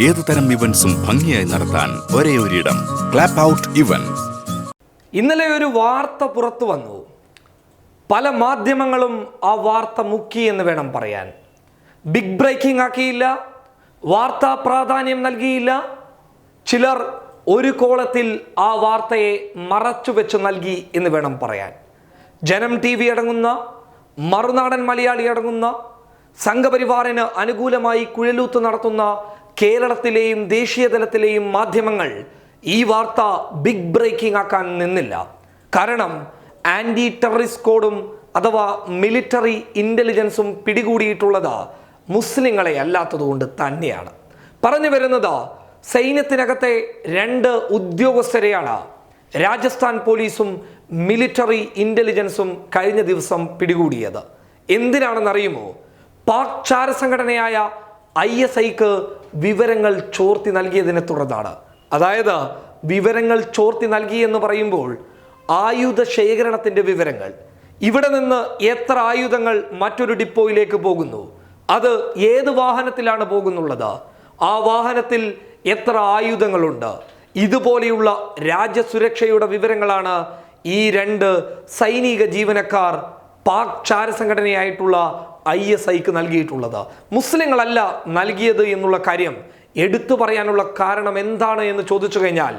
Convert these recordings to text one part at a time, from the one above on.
ഏതുതരം ഇവൻസും ഭംഗിയായി നടത്താൻ ഒരേ ഒരിടം. ക്ലാപ്പ് ഔട്ട് ഇവൻ ഇന്നലെ ഒരു വാർത്ത പുറത്തു വന്നു. പല മാധ്യമങ്ങളും ആ വാർത്ത മുക്കി എന്ന് വേണം പറയാൻ. ബിഗ് ബ്രേക്കിംഗ് ആക്കിയില്ല. വാർത്താ പ്രാധാന്യം നൽകിയില്ല. ചിലർ ഒരു കോളത്തിൽ ആ വാർത്തയെ മറച്ചു വെച്ച് നൽകി എന്ന് വേണം പറയാൻ. ജനം ടി വി അടങ്ങുന്ന മറുനാടൻ മലയാളി അടങ്ങുന്ന സംഘപരിവാറിന് അനുകൂലമായി കുഴലൂത്ത് നടത്തുന്ന കേരളത്തിലെയും ദേശീയ തലത്തിലെയും മാധ്യമങ്ങൾ ഈ വാർത്ത ബിഗ് ബ്രേക്കിംഗ് ആക്കാൻ നിന്നില്ല. കാരണം ആന്റി ടെററിസ്റ്റ് കോഡും അഥവാ മിലിറ്ററി ഇന്റലിജൻസും പിടികൂടിയിട്ടുള്ളത് മുസ്ലിങ്ങളെ അല്ലാത്തതുകൊണ്ട് തന്നെയാണ്. പറഞ്ഞു വരുന്നത് സൈന്യത്തിനകത്തെ രണ്ട് ഉദ്യോഗസ്ഥരെയാണ്. രാജസ്ഥാൻ പോലീസും മിലിറ്ററി ഇന്റലിജൻസും കഴിഞ്ഞ ദിവസം പിടികൂടിയത്. എന്തിനാണെന്നറിയുമോ? പാക് ചാരസംഘടനയായ ഐ എസ് ഐക്ക് വിവരങ്ങൾ ചോർത്തി നൽകിയതിനെ തുടർന്നാണ്. അതായത് വിവരങ്ങൾ ചോർത്തി നൽകി എന്ന് പറയുമ്പോൾ ആയുധ ശേഖരണത്തിന്റെ വിവരങ്ങൾ. ഇവിടെ നിന്ന് എത്ര ആയുധങ്ങൾ മറ്റൊരു ഡിപ്പോയിലേക്ക് പോകുന്നു? അത് ഏത് വാഹനത്തിലാണ് പോകുന്നുള്ളത്? ആ വാഹനത്തിൽ എത്ര ആയുധങ്ങളുണ്ട്? ഇതുപോലെയുള്ള രാജ്യസുരക്ഷയുടെ വിവരങ്ങളാണ് ഈ രണ്ട് സൈനിക ജീവനക്കാർ പാക് ചാരസംഘടനയായിട്ടുള്ള ഐ എസ് ഐക്ക് നൽകിയിട്ടുള്ളത്. മുസ്ലിങ്ങളല്ല നൽകിയത് എന്നുള്ള കാര്യം എടുത്തു പറയാനുള്ള കാരണം എന്താണ് എന്ന് ചോദിച്ചു കഴിഞ്ഞാൽ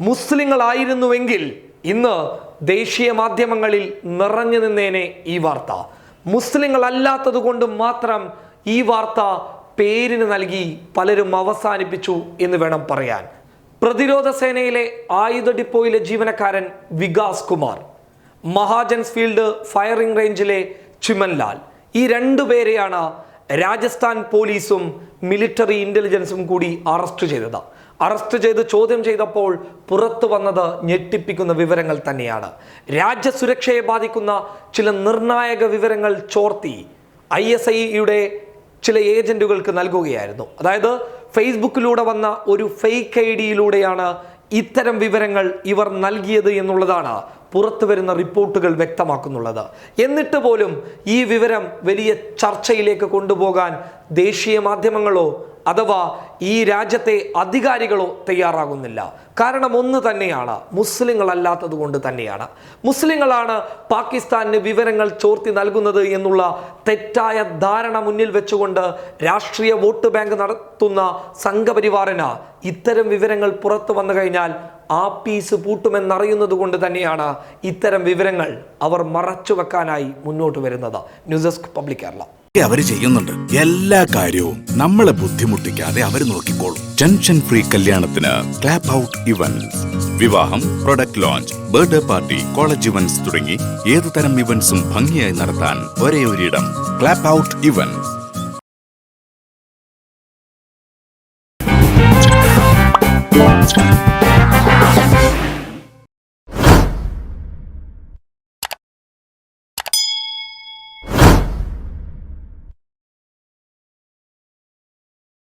മുസ്ലിങ്ങളായിരുന്നുവെങ്കിൽ ഇന്ന് ദേശീയ മാധ്യമങ്ങളിൽ നിറഞ്ഞു നിന്നേനെ ഈ വാർത്ത. മുസ്ലിങ്ങളല്ലാത്തത് കൊണ്ട് മാത്രം ഈ വാർത്ത പേരിന് നൽകി പലരും അവസാനിപ്പിച്ചു എന്ന് വേണം പറയാൻ. പ്രതിരോധ സേനയിലെ ആയുധ ഡിപ്പോയിലെ ജീവനക്കാരൻ വികാസ് കുമാർ. മഹാജൻസ് ഫീൽഡ് ഫയറിംഗ് റേഞ്ചിലെ ചുമൻലാൽ. ഈ രണ്ടു പേരെയാണ് രാജസ്ഥാൻ പോലീസും മിലിറ്ററി ഇന്റലിജൻസും കൂടി അറസ്റ്റ് ചെയ്തത്. അറസ്റ്റ് ചെയ്ത് ചോദ്യം ചെയ്തപ്പോൾ പുറത്തു വന്നത് ഞെട്ടിപ്പിക്കുന്ന വിവരങ്ങൾ തന്നെയാണ്. രാജ്യസുരക്ഷയെ ബാധിക്കുന്ന ചില നിർണായക വിവരങ്ങൾ ചോർത്തി ഐ എസ് ഐയുടെ ചില ഏജന്റുകൾക്ക് നൽകുകയായിരുന്നു. അതായത് ഫേസ്ബുക്കിലൂടെ വന്ന ഒരു ഫേക്ക് ഐ ഡിയിലൂടെയാണ് ഇത്തരം വിവരങ്ങൾ ഇവർ നൽകിയത് എന്നുള്ളതാണ് പുറത്തു വരുന്ന റിപ്പോർട്ടുകൾ വ്യക്തമാക്കുന്നുള്ളത്. എന്നിട്ട് പോലും ഈ വിവരം വലിയ ചർച്ചയിലേക്ക് കൊണ്ടുപോകാൻ ദേശീയ മാധ്യമങ്ങളോ അഥവാ ഈ രാജ്യത്തെ അധികാരികളോ തയ്യാറാകുന്നില്ല. കാരണം ഒന്ന് തന്നെയാണ് മുസ്ലിങ്ങളല്ലാത്തത് കൊണ്ട് തന്നെയാണ്. മുസ്ലിങ്ങളാണ് പാകിസ്ഥാന് വിവരങ്ങൾ ചോർത്തി നൽകുന്നത് എന്നുള്ള തെറ്റായ ധാരണ മുന്നിൽ വെച്ചുകൊണ്ട് രാഷ്ട്രീയ വോട്ട് ബാങ്ക് നടത്തുന്ന സംഘപരിവാറിന് ഇത്തരം വിവരങ്ങൾ പുറത്തു വന്നു കഴിഞ്ഞാൽ ആ പീസ് പൂട്ടുമെന്നറിയുന്നത് കൊണ്ട് തന്നെയാണ് ഇത്തരം വിവരങ്ങൾ അവർ മറച്ചു വെക്കാനായി മുന്നോട്ട് വരുന്നത്. News desk public Kerala. ഒക്കെ അവർ ചെയ്യുന്നുണ്ട്. എല്ലാ കാര്യവും നമ്മളെ ബുദ്ധിമുട്ടിക്കാതെ അവർ നോക്കിക്കോളും. ടെൻഷൻ ഫ്രീ കല്യാണത്തിന് ക്ലാപ്പ് ഔട്ട് ഇവന്റ്സ് വിവാഹം product launch birthday party college events തുടങ്ങി ഏതുതരം ഇവന്റ്സും ഭംഗിയായി നടത്താൻ ഒരേ ഒരിടം clap out events